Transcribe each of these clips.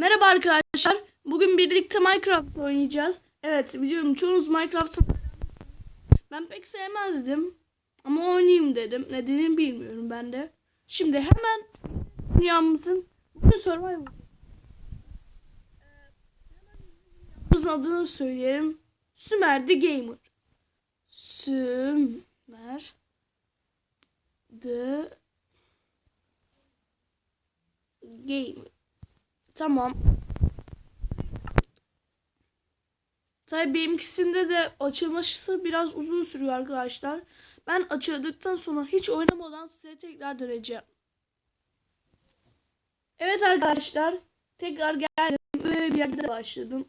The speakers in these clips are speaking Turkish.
Merhaba arkadaşlar. Bugün birlikte Minecraft oynayacağız. Evet biliyorum çoğunuz Minecraft'ı ben pek sevmezdim. Ama oynayayım dedim. Nedenini bilmiyorum ben de. Şimdi hemen dünyamızın bugün Survivor. Dünyamızın adını söyleyelim. Sümer the Gamer. Sümer the Gamer. Tamam. Tabii benimkisinde de açılması biraz uzun sürüyor arkadaşlar. Ben açıldıktan sonra hiç oynamadan size tekrar döneceğim. Evet arkadaşlar. Tekrar geldim. Böyle bir yerde başladım.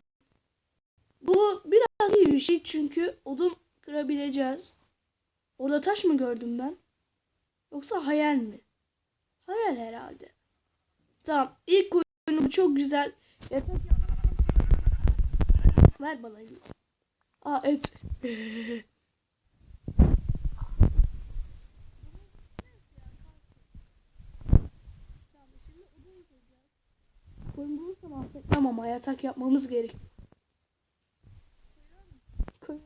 Bu biraz iyi bir şey çünkü odun kırabileceğiz. Orada taş mı gördüm ben? Yoksa hayal mi? Hayal herhalde. Tamam. İlk oyunu çok güzel. Yatak Ver bana. Aa et. Koyun bulursam affetmem ama yatak yapmamız gerek. Koyun.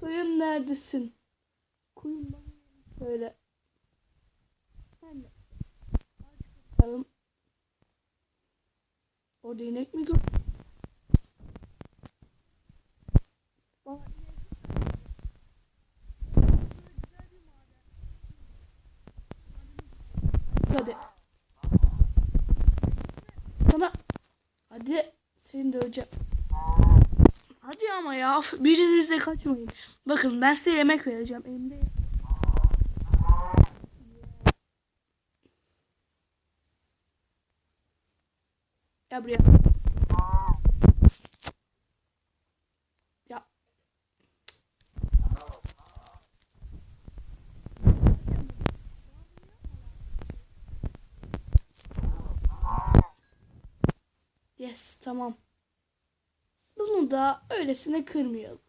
Koyun neredesin? Koyun bana söyle. Ben de. Bakalım. Orada inek mi gör? Hadi. Sana hadi seni döveceğim. Hadi ama ya biriniz de kaçmayın. Bakın ben size yemek vereceğim. Elimde Ya buraya. Ya. Yes tamam. Bunu da öylesine kırmayalım.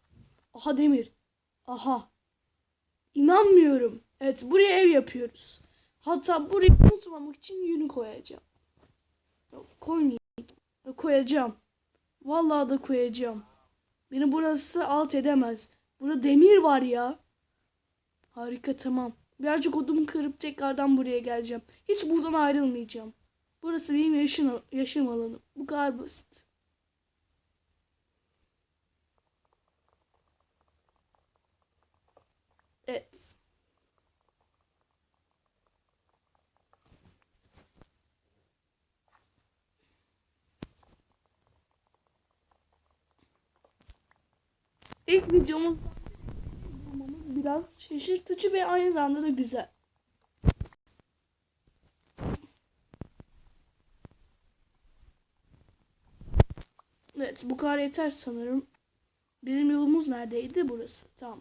Aha demir. Aha. İnanmıyorum. Evet buraya ev yapıyoruz. Hatta burayı unutmamak için yünü koyacağım. Yok, Koymayayım. Koyacağım. Vallahi da koyacağım. Beni burası alt edemez. Burada demir var ya. Harika tamam. Birazcık odun kırıp tekrardan buraya geleceğim. Hiç buradan ayrılmayacağım. Burası benim yaşam, yaşam alanım. Bu kadar basit. Evet. İlk videomuz biraz şaşırtıcı ve aynı zamanda da güzel. Evet bu kadar yeter sanırım. Bizim yolumuz neredeydi? Burası. Tamam.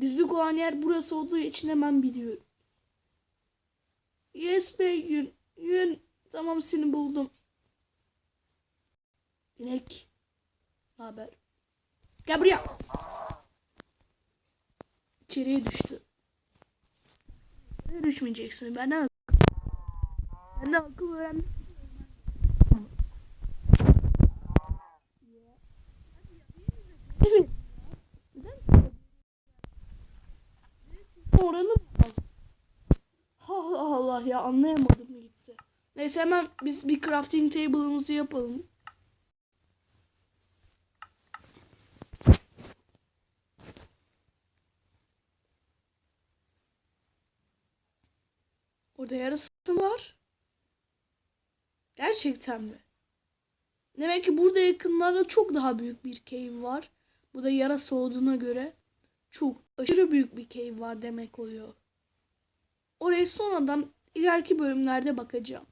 Düzlük olan yer burası olduğu için hemen biliyorum. Yes be yün. Yün. Tamam seni buldum. İnek. Ne haber? Gel buraya. İçeriye düştü. Nereye düşmeyeceksin? Benden akıl. Benden akıl öğrendim. Oranı lazım? Allah Allah ya anlayamadım gitti. Neyse hemen biz bir crafting table'ımızı yapalım. Orada yarısı var. Gerçekten mi? Demek ki burada yakınlarda çok daha büyük bir cave var. Bu da yarası olduğuna göre çok aşırı büyük bir cave var demek oluyor. Oraya sonradan ileriki bölümlerde bakacağım.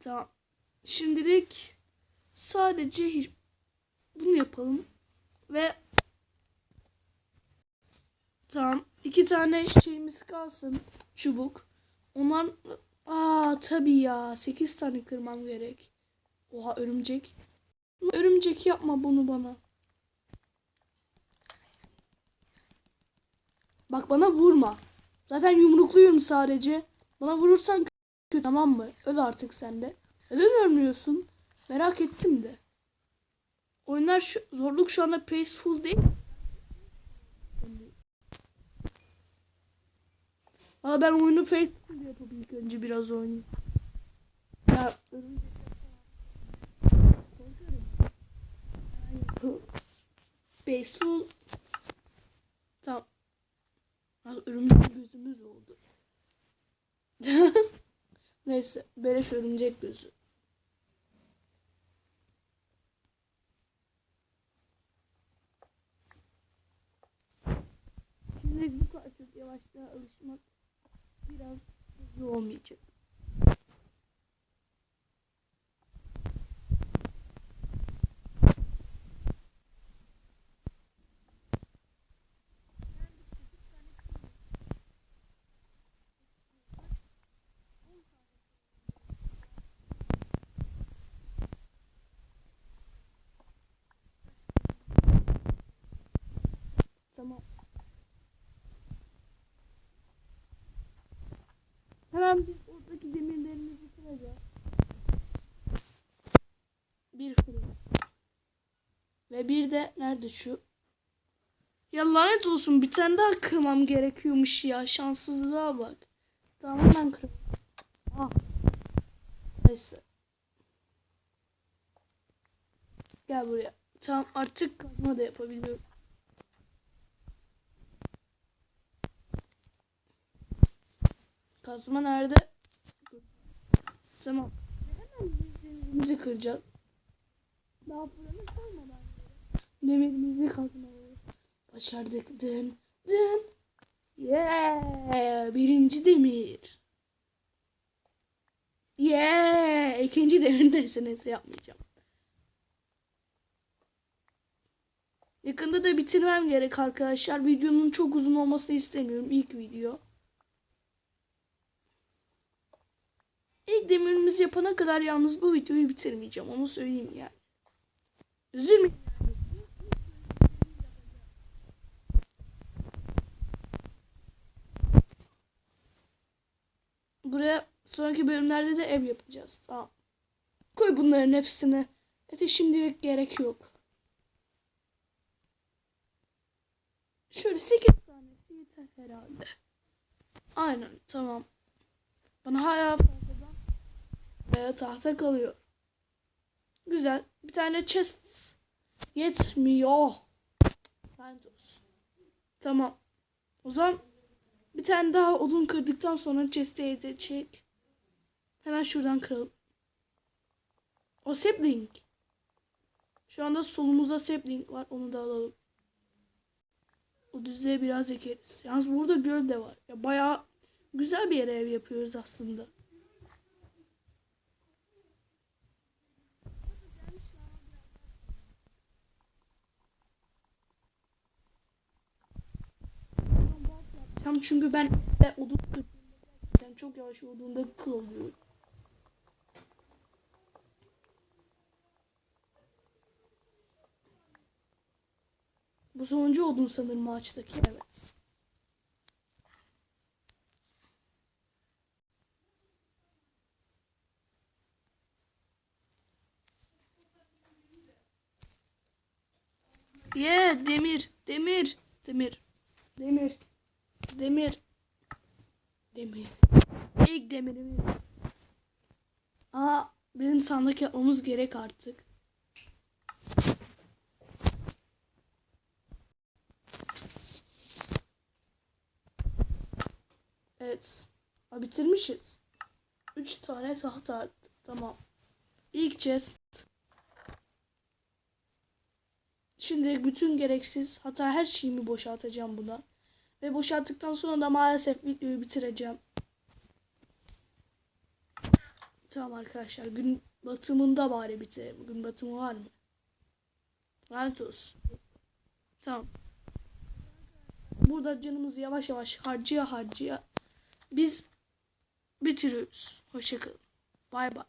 Tamam. Şimdilik sadece hiç bunu yapalım ve Tamam. iki tane şeyimiz kalsın. Çubuk. Onlar... Aa tabii ya. Sekiz tane kırmam gerek. Oha örümcek. Örümcek yapma bunu bana. Bak bana vurma. Zaten yumrukluyum sadece. Bana vurursan kötü tamam mı? Öl artık sen de. Neden ölmüyorsun? Merak ettim de. Oyunlar şu, zorluk şu anda peaceful değil. Valla ben oyunu peaceful yapıp ilk önce biraz oynayayım. Ya. Peaceful. Tamam. Az örümcek gözümüz oldu. Neyse. Beleş örümcek gözü. Şimdi bu kadar çok yavaşlığa alışmak biraz hızlı olmayacak. Tamam. Hemen biz oradaki demirlerimizi kıracağız. Bir fırın. Ve bir de nerede şu? Ya lanet olsun bir tane daha kırmam gerekiyormuş ya. Şanssızlığa bak. Tamam hemen kır. Ah. Neyse. Gel buraya. Tamam artık kazma da yapabiliyorum. Kazma nerede? Tamam. Demirimizi kıracağız. Daha fırını koymadan. Demirimizi kazmalıyız. Başardık. Dın dın. Yeah! Birinci demir. Yeah! İkinci demir neyse yapmayacağım. Yakında da bitirmem gerek arkadaşlar. Videonun çok uzun olmasını istemiyorum. İlk video. İlk demirimizi yapana kadar yalnız bu videoyu bitirmeyeceğim. Onu söyleyeyim yani. Üzülmeyin. Buraya sonraki bölümlerde de ev yapacağız. Tamam. Koy bunların hepsini. Ete şimdilik gerek yok. Şöyle 8 tanesi yeter herhalde. Aynen tamam. Bana hala e, tahta kalıyor. Güzel. Bir tane chest yetmiyor. Lanet olsun. Tamam. O zaman bir tane daha odun kırdıktan sonra chest'e edecek. Hemen şuradan kıralım. O sapling. Şu anda solumuzda sapling var. Onu da alalım. O düzlüğe biraz ekeriz. Yalnız burada göl de var. Ya bayağı güzel bir yere ev yapıyoruz aslında. Tam çünkü ben de odun gerçekten çok yavaş olduğunda kıl oluyorum. Bu sonuncu odun sanırım ağaçtaki. Evet. Yeah, demir, demir, demir, demir, demir, demir. İlk demirimiz. Aa, bizim sandık yapmamız gerek artık. Evet. Aa, bitirmişiz. Üç tane tahta arttı. Tamam. İlk chest. Şimdi bütün gereksiz hatta her şeyimi boşaltacağım buna. Ve boşalttıktan sonra da maalesef videoyu bitireceğim. Tamam arkadaşlar gün batımında bari bitirelim. Gün batımı var mı? Lanet olsun. Tamam. Burada canımızı yavaş yavaş harcaya harcaya biz bitiriyoruz. Hoşçakalın. Bay bay.